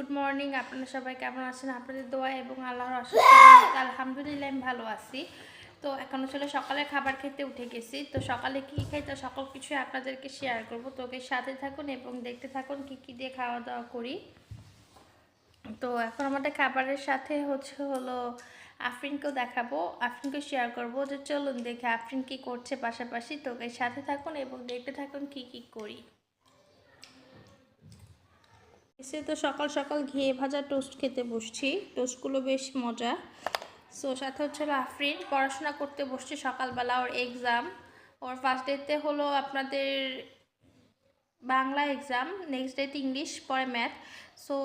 Good morning আপনারা সবাই কেমন আছেন? আপনাদের দোয়া এবং আল্লাহর রহমতে আলহামদুলিল্লাহ, আমি ভালো আছি। তো এখন আসলে সকালে খাবার খেতে উঠে গেছি। তো সকালে কী খাই? তো সকল কিছুই আপনাদেরকে শেয়ার করব। তো ওকে সাথে থাকুন এবং দেখতে থাকুন কি কি দিয়ে খাওয়া দাওয়া করি। তো এখন আমাদের খাবারের সাথে হচ্ছে হলো আফরিনকেও দেখাবো। আফরিনকে শেয়ার করব যে চলুন দেখে আফরিন কি করছে পাশাপাশি। তো ওকে সাথে থাকুন এবং দেখতে থাকুন কি কি করি। এসে তো সকাল সকাল ঘিয়ে ভাজা টোস্ট খেতে বসছি। টোস্টগুলো বেশ মজা। সো সাথে হচ্ছে আফরিন পড়াশোনা করতে বসছে সকালবেলা ওর এক্সাম ওর ফার্স্ট ডেতে হলো আপনাদের বাংলা এক্সাম নেক্সট ডেতে ইংলিশ পরে ম্যাথ সো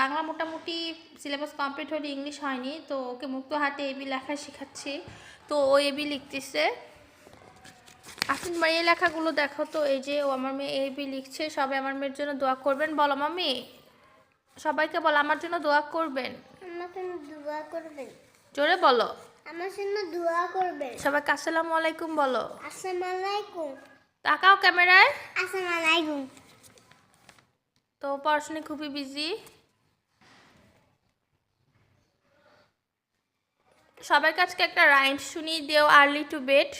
বাংলা মোটামুটি সিলেবাস কমপ্লিট হলে ইংলিশ হয়নি। তো ওকে মুক্ত হাতে এবি লেখা শেখাচ্ছি। তো ও এবি লিখতেছে। আপনি আমার এই লেখাগুলো দেখো তো এই যে ও আমার মেয়ে এ বি লিখছে সবাই আমার মেয়ের জন্য দোয়া করবেন। বলো মামি সবাইকে বলো আমার জন্য দোয়া করবেন। আমার জন্য দোয়া করবেন। জোরে বলো। আমার জন্য দোয়া করবেন। সবাইকে আসসালামু আলাইকুম বলো। আসসালামু আলাইকুম। তাকাও ক্যামেরায়। আসসালামু আলাইকুম। তো পড়াশোনায় খুবই বিজি সবার কাছকে একটা রাইম শুনিয়ে দিও early to bed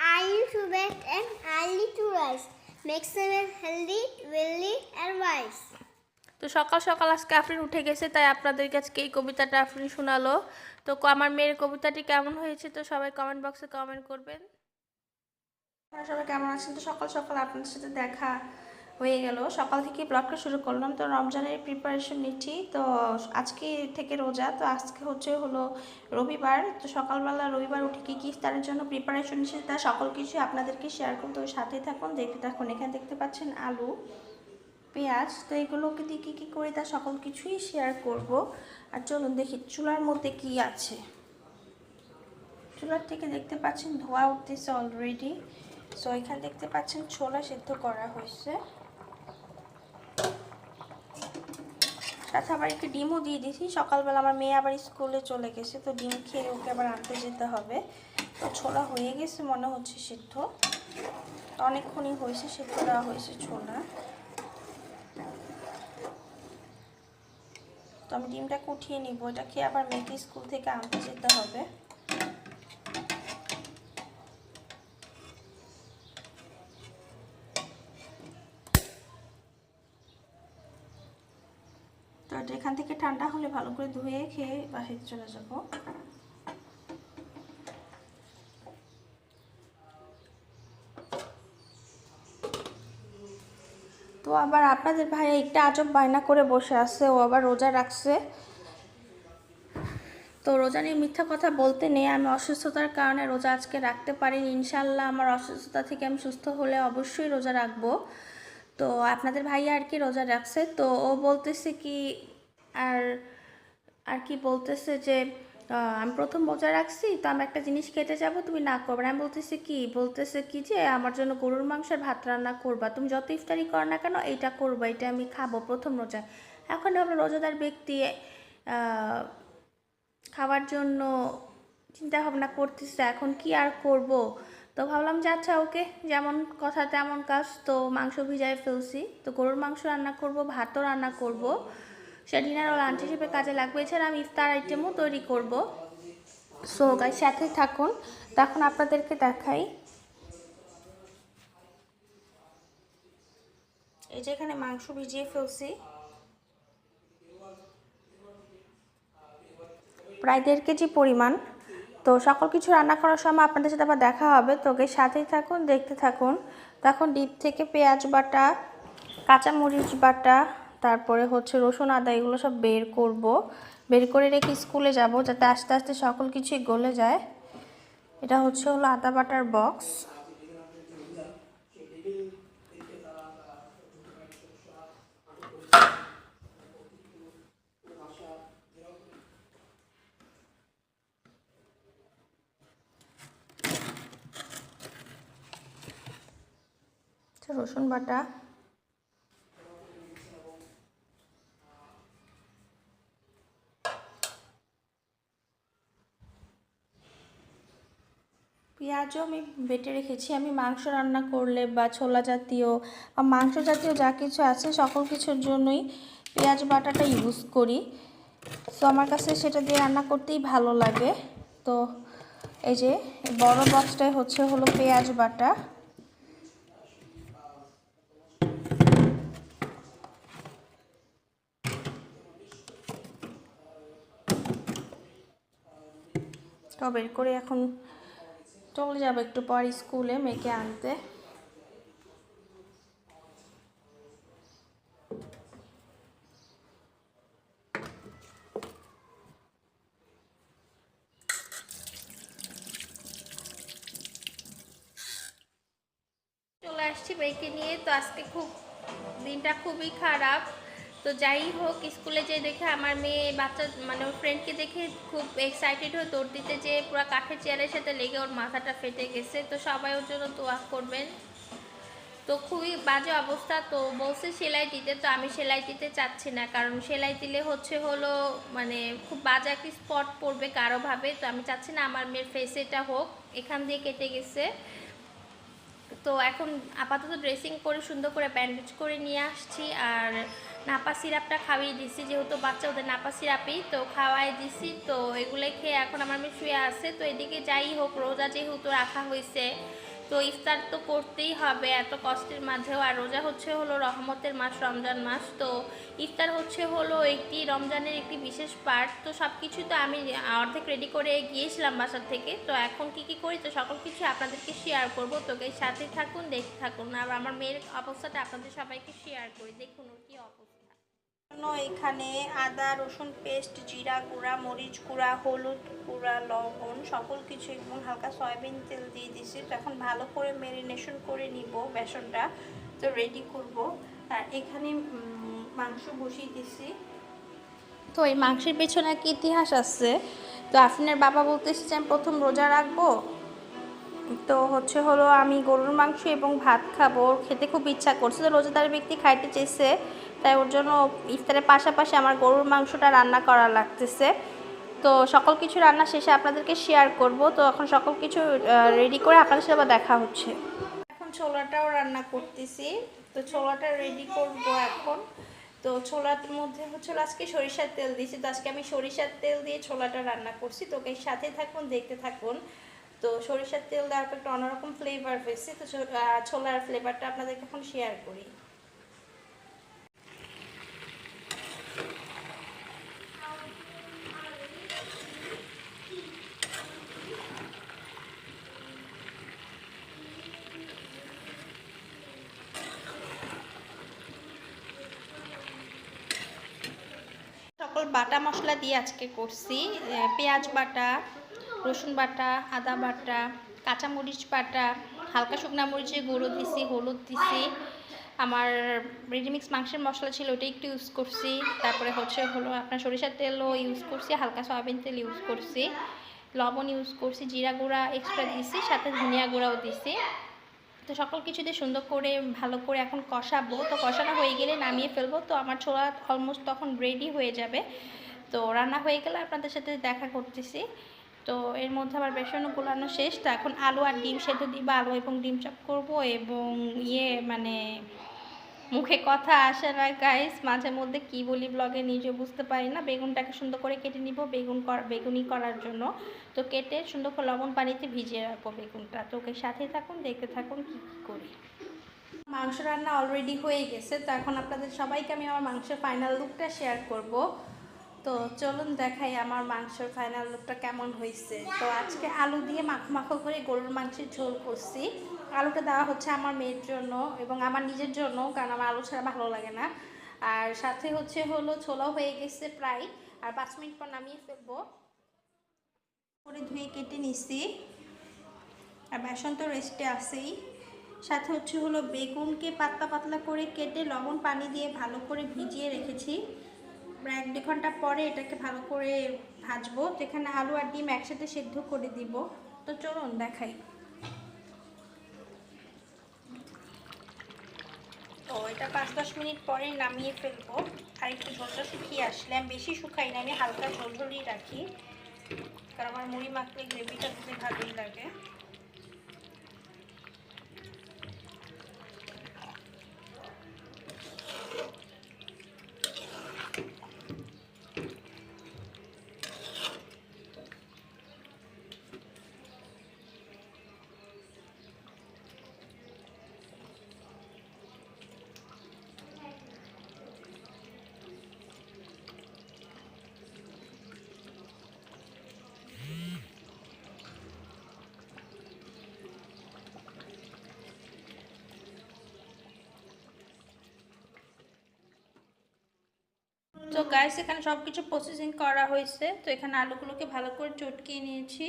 Early to bed and early to rise? Makes a man healthy, wealthy and wise. তো সকাল সকাল আজকে আফরিন উঠে গেছে তাই আপনাদের কাছে এই কবিতাটা আফরিন শোনালো। তো ক- আমার মেয়ের কবিতাটি কেমন হয়েছে তো সবাই কমেন্ট বক্সে কমেন্ট করবেন। আপনারা সবাই কেমন আছেন? তো সকাল সকাল আপনাদের সাথে দেখা হয়ে গেল। সকাল থেকে ব্লগটা শুরু করলাম। তো রমজানের প্রিপারেশন নিচ্ছি। তো আজকে থেকে রোজা। তো আজকে হচ্ছে হলো রবিবার। তো সকালবেলা রবিবার উঠে কী কী তার জন্য প্রিপারেশন নিচ্ছি তা সকল কিছু আপনাদেরকে শেয়ার করুন তো সাথে থাকুন। দেখতে থাকুন। এখানে দেখতে পাচ্ছেন আলু, পেঁয়াজ। তো এগুলোকে দিয়ে কী কী করে তা সকল কিছুই শেয়ার করব। আর চলুন দেখি চুলার মধ্যে কি আছে। চুলার থেকে দেখতে পাচ্ছেন ধোয়া উঠতেছে অলরেডি সো এখানে দেখতে পাচ্ছেন ছোলা সিদ্ধ করা হয়েছে। সাথে আবার একটু ডিমও দিয়ে দিয়েছি। সকালবেলা আমার মেয়ে আবার স্কুলে চলে গেছে, তো ডিম খেয়ে ওকে আবার আনতে যেতে হবে। তো ছোলা হয়ে গেছে, মনে হচ্ছে সিদ্ধ। অনেকক্ষণই হয়েছে, সিদ্ধ দেওয়া হয়েছে ছোলা। তো আমি ডিমটা কুঠিয়ে নিব, এটা খেয়ে আবার মেয়েকে স্কুল থেকে আনতে যেতে হবে তো এটা এখান থেকে ঠান্ডা হলে ভালো করে ধুয়ে খেয়ে বাসায় চলে যাব। তো আবার আপনাদের ভাই একটা আজব বায়না করে বসে আছে, ও আবার রোজা রাখছে। তো রোজা নিয়ে মিথ্যা কথা বলতে নেই, আমি অসুস্থতার কারণে রোজা আজকে রাখতে পারিনি। ইনশাল্লাহ আমার অসুস্থতা থেকে আমি সুস্থ হলে অবশ্যই রোজা রাখব। তো আপনাদের ভাই আর কি রোজা রাখছে? তো ও বলতেছে কি আর আর কি বলতেছে যে আমি প্রথম রোজা রাখছি, তো আমি একটা জিনিস খেতে যাব, তুমি না করবে আমি বলতেছি কি? বলতেছে কি যে, আমার জন্য গরুর মাংসের ভাত রান্না করবা। তুমি যত ইফতারি করো না কেন, এইটা করবা, এটা আমি খাব প্রথম রোজা। এখন আমরা রোজাদার ব্যক্তি খাওয়ার জন্য চিন্তা ভাবনা করতেছে, এখন কি আর করব? তো ভাবলাম যে আচ্ছা ওকে, যেমন কথা তেমন কাজ, তো মাংস ভিজায় ফেলছি। তো গরুর মাংস রান্না করব, ভাতও রান্না করব। সে ডিনার ও লাঞ্চ হিসেবে কাজে লাগবে। এছাড়া আমি ইফতার আইটেমও তৈরি করব। সো গাই সাথে থাকুন। তখন আপনাদেরকে দেখাই। এই যে এখানে মাংস ভিজিয়ে ফেলছি। প্রায় দেড় কেজি পরিমাণ। তো, সকল কিছু রান্না করার সময় আপনাদের সাথে আবার দেখা হবে। তো ওকে সাথেই থাকুন, দেখতে থাকুন। তখন ডিপ থেকে পেঁয়াজ বাটা, কাঁচামরিচ বাটা তারপরে হচ্ছে রসুন, আদা এগুলো সব বের করব। বের করে রেখে স্কুলে যাব যাতে আস্তে আস্তে সকল কিছুই গলে যায়। এটা হচ্ছে হলো আদা বাটার বক্স। রসুন বাটা। পেঁয়াজও আমি বেটে রেখেছি। আমি মাংস রান্না করলে বা ছোলা জাতীয় বা মাংস জাতীয় যা কিছু আছে সকল কিছুর জন্যই পেঁয়াজ বাটাটা ইউজ করি। তো আমার কাছে সেটা দিয়ে রান্না করতেই ভালো লাগে। তো এই যে বড় বক্সটাই হচ্ছে হলো পেঁয়াজ বাটা। তো বের করে এখন চলে যাব একটু পর স্কুলে মেয়েকে আনতে। চলে আসছি মেয়েকে নিয়ে। তো আজকে খুব, দিনটা খুবই খারাপ। তো যাই হোক, স্কুলে যে দেখে আমার মেয়ে বাচ্চা মানে ওর ফ্রেন্ডকে দেখে খুব এক্সাইটেড হয়ে দৌড় দিতে যে পুরো কাঠের চেয়ারের সাথে লেগে ওর মাথাটা ফেটে গেছে। তো সবাই ওর জন্য দোয়া করবেন। তো খুবই বাজে অবস্থা। তো বলছে সেলাই দিতে, তো আমি সেলাই দিতে চাচ্ছি না। কারণ সেলাই দিলে হচ্ছে হলো মানে খুব বাজে একটি স্পট পড়বে কারোভাবে তো আমি চাচ্ছি না আমার মেয়ের ফেসে এটা হোক। এখান দিয়ে কেটে গেছে। তো এখন আপাতত ড্রেসিং করে সুন্দর করে ব্যান্ডেজ করে নিয়ে আসছি। আর নাপা সিরাপটা খাইয়ে দিছি, যেহেতু বাচ্চা ওদের নাপা সিরাপই, তো খাওয়াই দিছি, তো এগুলো খেয়ে এখন আমার মেয়ে শুয়ে আছে, তো এদিকে যাই হোক, রোজা যেহেতু রাখা হয়েছে তো ইফতার তো করতেই হবে, এত কষ্টের মাঝেও, আর রোজা হচ্ছে হলো রহমতের মাস, রমজান মাস, তো ইফতার হচ্ছে হলো একটি রমজানের একটি বিশেষ পার্ট, তো সব কিছু তো আমি অর্ধেক রেডি করে গিয়েছিলাম বাসার থেকে, তো এখন কি কি করি, তো সকল কিছু আপনাদেরকে শেয়ার করব তোকে সাথে থাকুন, দেখতে থাকুন, আর আমার মেয়ের অবস্থাটা আপনাদের সবাইকে শেয়ার করি, দেখুন ওর কি অবস্থা। এখানে আদা, রসুন পেস্ট, জিরা গুঁড়া, মরিচ গুঁড়া, হলুদ গুঁড়া, লবণ সকল কিছু এবং হালকা সয়াবিন তেল দিয়ে দিছি তো এখন ভালো করে মেরিনেশন করে নিব বেসনটা। তো রেডি করব। আর এখানে মাংস বসিয়ে দিছি তো এই মাংসের পেছনে একটা ইতিহাস আছে? তো আফরিনের বাবা বলতেছে যে, আমি প্রথম রোজা রাখব। তো হচ্ছে হলো আমি গরুর মাংস এবং ভাত খাব। খেতে খুব ইচ্ছা করছে। তো রোজাদার ব্যক্তি খাইতে চেয়েছে তাই ওর জন্য ইফতারের পাশাপাশি আমার গরুর মাংসটা রান্না করা লাগতেছে। তো সকল কিছু রান্না শেষে আপনাদেরকে শেয়ার করব। তো এখন সকল কিছু রেডি করে আপনাদের সাথে দেখা হচ্ছে। এখন ছোলাটাও রান্না করতেছি। তো ছোলাটা রেডি করব এখন। তো ছোলার মধ্যে হচ্ছে আজকে সরিষার তেল দিয়েছি। তো আজকে আমি সরিষার তেল দিয়ে ছোলাটা রান্না করছি। তো ওকে সাথে থাকুন, দেখতে থাকুন। তো সরিষার তেল দেওয়ার একটা অন্যরকম ফ্লেভার পেয়েছি। তো ছোলার ফ্লেভারটা আপনাদেরকে এখন শেয়ার করি। সকল বাটা মশলা দিয়ে আজকে করছি পেঁয়াজ বাটা, রসুন বাটা, আদা বাটা, কাঁচামরিচ বাটা, হালকা শুকনা মরিচের গুঁড়ো দিছি, হলুদ দিছি। আমার রেডিমিক্স মাংসের মশলা ছিল ওটা একটু ইউজ করছি। তারপরে হচ্ছে হলো আপনার সরিষার তেলও ইউজ করছি, হালকা সয়াবিন তেল ইউজ করছি। লবণ ইউজ করছি, জিরা গুঁড়া এক্সট্রা দিছি, সাথে ধনিয়া গুঁড়াও দিছি। তো সকল কিছু দিয়ে সুন্দর করে, ভালো করে এখন কষাবো। তো কষানো হয়ে গেলে নামিয়ে ফেলব। তো আমার ছোলা অলমোস্ট তখন রেডি হয়ে যাবে। তো রান্না হয়ে গেলে আপনাদের সাথে দেখা করতেছি। তো এর মধ্যে আমার বেসন গুলানো শেষ। তো এখন আলু আর ডিম সেদ্ধ দিব। আলু এবং ডিম চপ করব এবং ইয়ে মানে মুখে কথা আসে না গাইস মাঝে মধ্যে কি বলি ব্লগে নিজে বুঝতে পারি না। বেগুনটাকে সুন্দর করে কেটে নিব, বেগুন বেগুনি করার জন্য। তো কেটে সুন্দর করে লবণ পানিতে ভিজিয়ে রাখব বেগুনটা। তো ওকে সাথে থাকুন, দেখতে থাকুন কি কি করি। মাংস রান্না অলরেডি হয়ে গেছে। তো এখন আপনাদের সবাইকে আমি আমার মাংসের ফাইনাল লুকটা শেয়ার করব। তো চলুন দেখাই আমার মাংসের ফাইনাল লুকটা কেমন হয়েছে। তো আজকে আলু দিয়ে মাখো মাখো করে গরুর মাংসের ঝোল করছি। আলুটা দেওয়া হচ্ছে আমার মেয়ের জন্য এবং আমার নিজের জন্য কারণ আমার আলু ছাড়া ভালো লাগে না। আর সাথে হচ্ছে হলো ছোলাও হয়ে গেছে প্রায়। আর পাঁচ মিনিট পর নামিয়ে ফেলব। করে ধুয়ে কেটে নিছি। আর বেসন তো রেস্টে আসেই সাথে হচ্ছে হলো বেগুনকে পাতলা পাতলা করে কেটে লবণ পানি দিয়ে ভালো করে ভিজিয়ে রেখেছি। প্রায় এক দু ঘণ্টা পরে এটাকে ভালো করে ভাজবো। যেখানে আলু আর ডিম একসাথে সেদ্ধ করে দিব। তো চলুন দেখাই। তো এটা পাঁচ দশ মিনিট পরে নামিয়ে ফেলব। আর একটু ঝোলটা শুকিয়ে আসলে। আমি বেশি শুকাই না, আমি হালকা ঝোল ঝোলই রাখি। কারণ আমার মুড়ি মাখলে গ্রেভিটা খুবই ভালোই লাগে। তো গাইস এখানে সব কিছু প্রসেসিং করা হয়েছে। তো এখানে আলুগুলোকে ভালো করে চটকিয়ে নিয়েছি।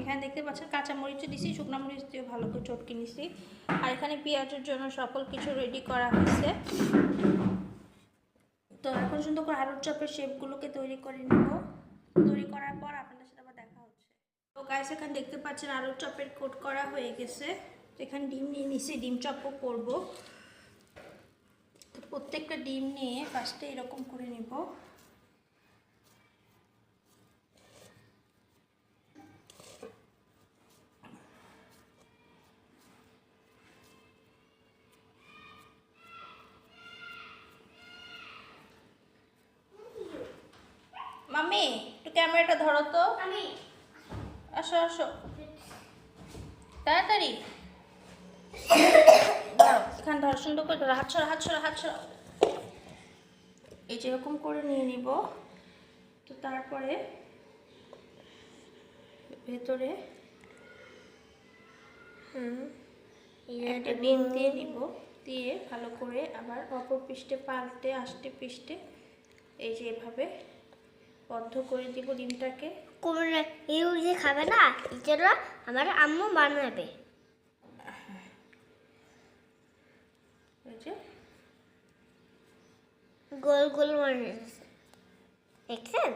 এখানে দেখতে পাচ্ছেন কাঁচা মরিচও দিছি, শুকনো মরিচ দিয়ে ভালো করে চটকে নিয়েছি আর এখানে পেঁয়াজের জন্য সকল কিছু রেডি করা হয়েছে। তো এখন সুন্দর করে আলুর চপের শেপগুলোকে তৈরি করে নেব। তৈরি করার পর আপনাদের সাথে আবার দেখা হচ্ছে। তো গাইস এখানে দেখতে পাচ্ছেন আলুর চপের কোট করা হয়ে গেছে। এখানে ডিম নিয়ে নিছি, ডিম চপও করব। প্রত্যেকটা ডিম নিয়ে ফার্স্টে এরকম করে নেব মামি একটু ক্যামেরাটা ধরো তো আমি আসো আসো তাড়াতাড়ি দাঁড়াও, এখানে ধর সুন্দর করে ধরো হাত ছড়া হাত ছড়া হাত ছড়া এই যেরকম করে নিয়ে নিব তো তারপরে ভেতরে একটা ডিম দিয়ে নিব দিয়ে ভালো করে আবার অপর পৃষ্ঠে পাল্টে আষ্টে পৃষ্ঠে এই যে এভাবে বদ্ধ করে দিব ডিমটাকে। কোমরে ইউ যে খাবে না এটা আমার আম্মু বানাবে। গোল গোল বানিয়ে দেখছেন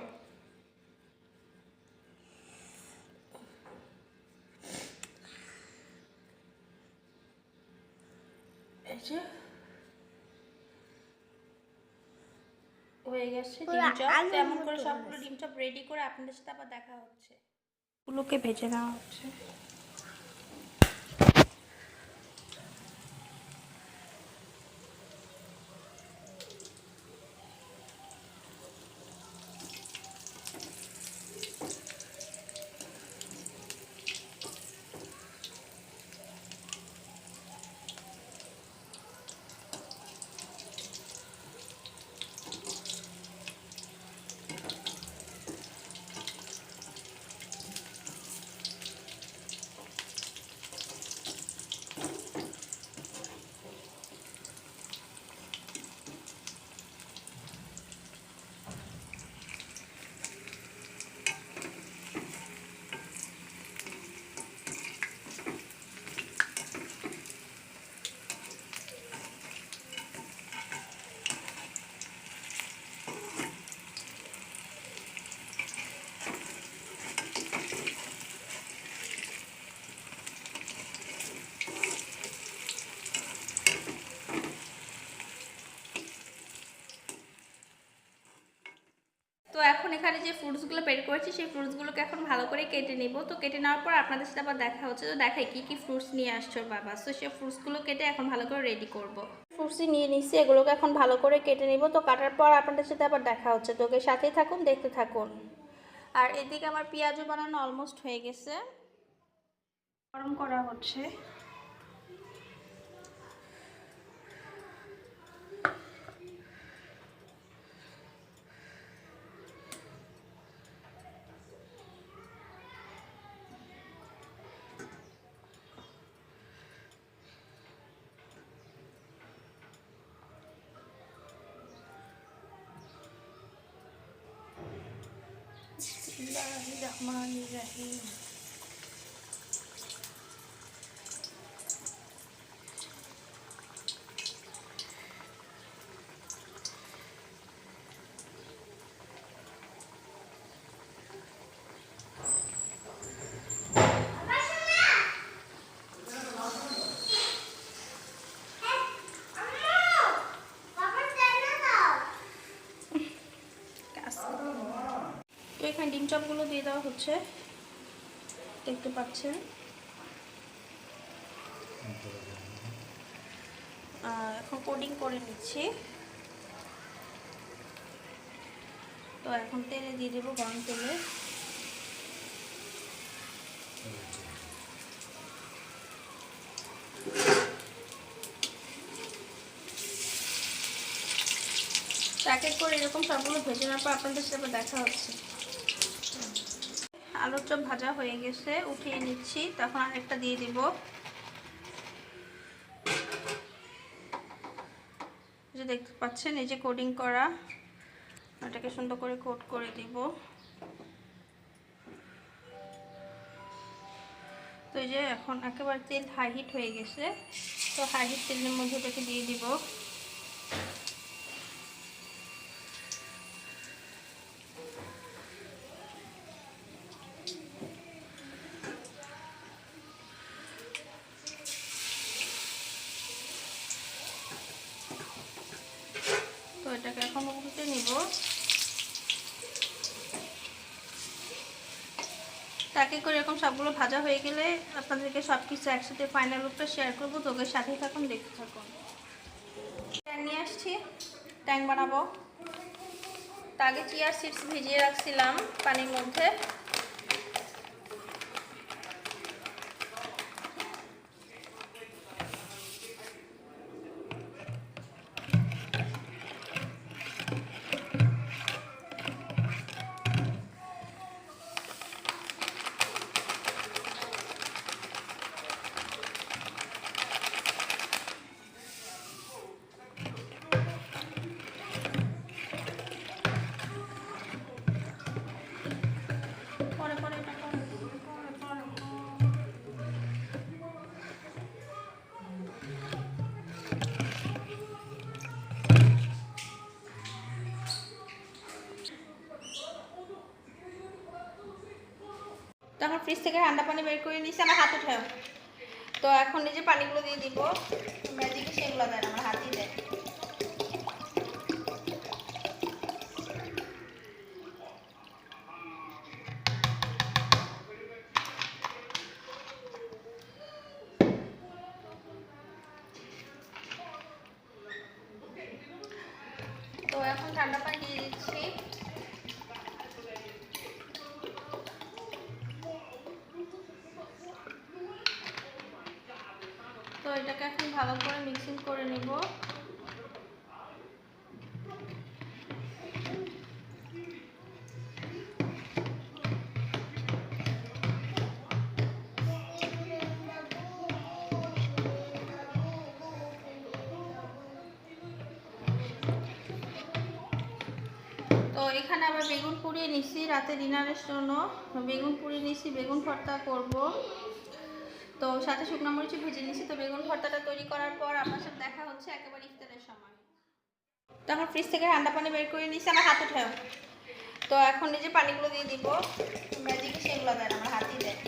হয়ে গেছে ডিম চপ। তেমন করে সবগুলো ডিম চপ রেডি করে আপনাদের সাথে আবার দেখা হচ্ছে। গুলোকে ভেজে নেওয়া হচ্ছে তো এখন এখানে যে ফ্রুটসগুলো বের করেছি, সেই ফ্রুটসগুলোকে এখন ভালো করে কেটে নিব। তো কেটে নেওয়ার পর আপনাদের সাথে আবার দেখা হচ্ছে। তো দেখাই কি কি ফ্রুটস নিয়ে আসছো বাবা। তো সেই ফ্রুটসগুলো কেটে এখন ভালো করে রেডি করব। ফ্রুটসই নিয়ে নিচ্ছি, এগুলোকে এখন ভালো করে কেটে নিব। তো কাটার পর আপনাদের সাথে আবার দেখা হচ্ছে। তোকে সাথেই থাকুন, দেখতে থাকুন। আর এদিকে আমার পেঁয়াজও বানানো অলমোস্ট হয়ে গেছে। গরম করা হচ্ছে। Bismillahirrahmanirrahim. এখানে ডিম চপগুলো দিয়ে দেওয়া হচ্ছে। দেখতে পাচ্ছেন। এখন কোডিং করে নিচ্ছি। তো এখন তেলে দিয়ে দেবো গরম তেলে। প্যাকেট করে এরকম সবগুলো ভেজে নেওয়ার পর আপনাদের সাথে দেখা হচ্ছে। আলুর চপ ভাজা হয়ে গেছে, উঠিয়ে নিচ্ছি। তখন আরেকটা দিয়ে দিব। যে দেখতে পাচ্ছেন, এই যে কোডিং করা, এটাকে সুন্দর করে কোট করে দিব। তো এই যে এখন একেবারে তেল হাই হিট হয়ে গেছে। তো হাই হিট তেলের মধ্যে এটাকে দিয়ে দিব তো এটাকে এখন উল্টে নিব তাকে করে এরকম সবগুলো ভাজা হয়ে গেলে আপনাদেরকে সব কিছু একসাথে ফাইনাল লুকটা শেয়ার করব। তোকে সাথে থাকুন, দেখতে থাকুন। ট্যাং নিয়ে আসছি। ট্যাং বানাবো। তাকে চিয়ার সিডস ভিজিয়ে রাখছিলাম পানির মধ্যে। ফ্রিজ থেকে ঠান্ডা পানি বের করে নিয়েছি, আমার হাত উঠে তো এখন যে পানিগুলো দিয়ে দিব ম্যাজিকে সেগুলো দেয় আমার হাতেই দেয়। তো এখন ঠান্ডা পানি দিয়ে দিচ্ছি। তো এখানে আবার বেগুন পুড়িয়ে নিচ্ছি রাতে ডিনারের জন্য বেগুন পুড়িয়ে নিছি, বেগুন ভর্তা করব। তো সাথে শুকনো মরিচি ভেজে নিচ্ছি তো বেগুন ভর্তাটা তৈরি করার পর আপনার সাথে দেখা হচ্ছে একেবারে ইফতারের সময়। তো আমার ফ্রিজ থেকে ঠান্ডা পানি বের করে নিচ্ছি আমার হাত উঠে তো এখন এই যে পানিগুলো দিয়ে দিব ম্যাজিকে সেগুলো দেয় আমার হাতই দেয়।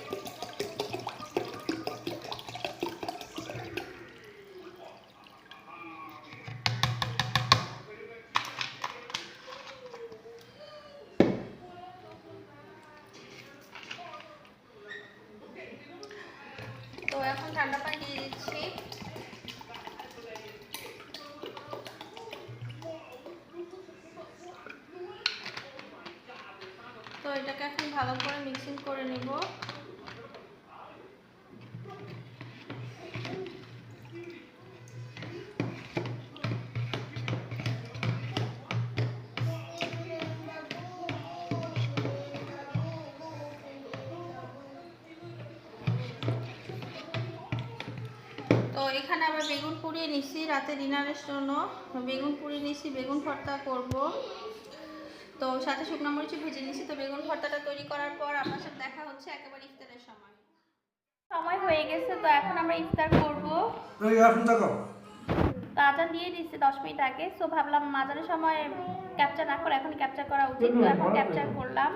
এটাকে এখন ভালো করে মিক্সিং করে নিব। তো এখানে আবার বেগুন পুড়িয়ে নিছি রাতে ডিনারের জন্য। বেগুন পুড়িয়ে নিছি বেগুন ভর্তা করব। তো সাথে শুকনো মরিচ ভেজে নিয়েছি। তো বেগুন ভর্তাটা তৈরি করার পর আপনার সাথে দেখা হচ্ছে একেবারে ইফতারের সময়। সময় হয়ে গেছে তো এখন আমরা ইফতার করব। তো আজান দিয়ে দিচ্ছে দশ মিনিট আগে। সো ভাবলাম মাজারের সময় ক্যাপচার না করে এখন ক্যাপচার করা উচিত। তো এখন ক্যাপচার করলাম।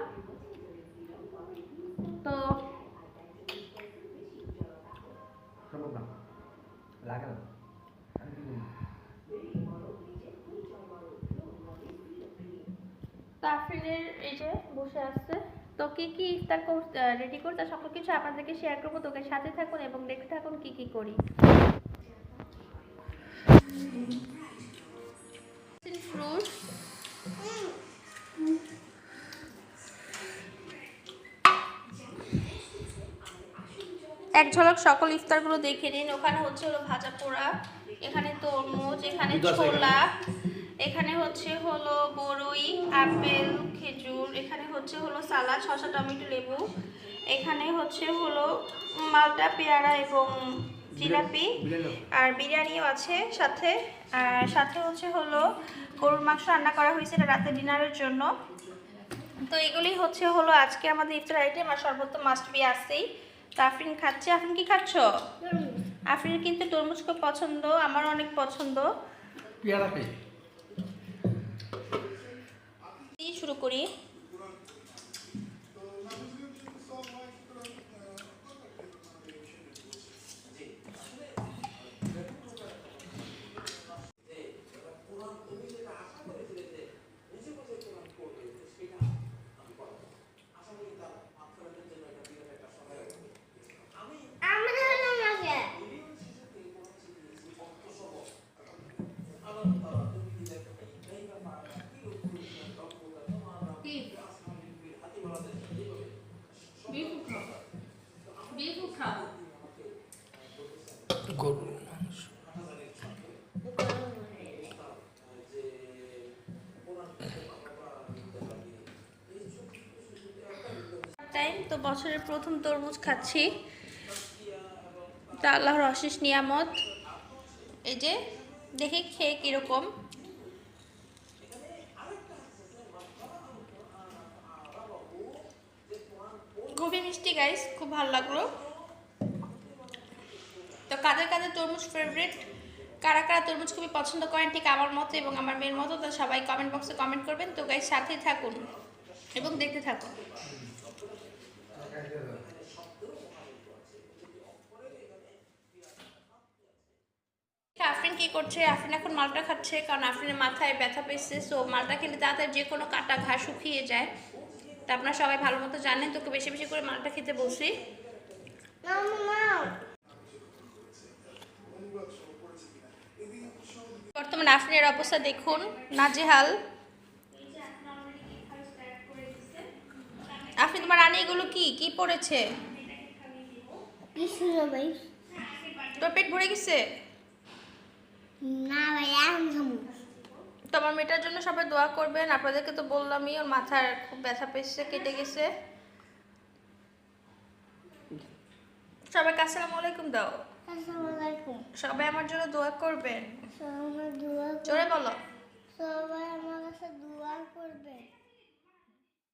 তো কি কি ইফতার রেডি করতে সকল কিছু আপনাদেরকে শেয়ার করব তোকে সাথে থাকুন এবং দেখতে থাকুন কি কি করি। ফ্রুট এক ঝলক সকল ইফতারগুলো দেখে নিন। ওখানে হচ্ছে হলো ভাজা পোড়া এখানে তরমুজ এখানে ছোলা এখানে হচ্ছে হলো বড়ই আপেল খেজুর এখানে হচ্ছে হলো সালাদ শসা টমেটো লেবু। এখানে হচ্ছে হলো মালটা পেয়ারা এবং জিলাপি। আর বিরিয়ানিও আছে সাথে। আর সাথে হচ্ছে হলো গরুর মাংস রান্না করা হয়েছে এটা রাতে ডিনারের জন্য। তো এগুলি হচ্ছে হলো আজকে আমাদের ইফতার আইটেম আর সর্বত্র মাস্ট বি আসেই। তো আফরিন খাচ্ছে। আফরিন কি খাচ্ছ? আফরিনের কিন্তু তরমুজ খুব পছন্দ আমার অনেক পছন্দ। পেয়ারা শুরু করি। টাইম তো বছরের প্রথম তরমুজ খাচ্ছি। তা আল্লাহর অশেষ নিয়ামত। এই যে, দেখে খেয়ে কীরকম। খুবই মিষ্টি গাইস খুব ভালো লাগল। তো কাদের কাদের তরমুজ ফেভারিট কারা কারা তরমুজ খুবই পছন্দ করেন, ঠিক আমার মতো এবং আমার মেয়ের মতো, তো সবাই কমেন্ট বক্সে কমেন্ট করবেন। তো গাইস সাথেই থাকুন এবং দেখতে থাকুন। আফরিন কি করছে? আফরিন এখন মালটা খাচ্ছে, কারণ আফরিনের মাথায় ব্যথা পেয়েছে সো মালটা খেলে তাড়াতাড়ি যে কোনো কাটা ঘা শুকিয়ে যায়। তা আপনারা সবাই ভালো মতো জানেন, তোকে বেশি বেশি করে মালটা খেতে নাও বর্তমানে আফরিনের অবস্থা দেখুন, নাজেহাল। আফরিন তোমার রানী এগুলো কি? কি পড়েছে? কিছু ভাই তোর পেট ভরে গেছে? না ভাই এখন খামু মেয়েটার জন্য সবাই দোয়া করবেন। আপনাদেরকে তো বললামই ওর মাথার খুব ব্যথা পেয়েছে কেটে গেছে। সবাই আসসালামু আলাইকুম দাও। সবাই আমার জন্য দোয়া করবেন। জোরে বলো। সবাই আমার কাছে দোয়া করবে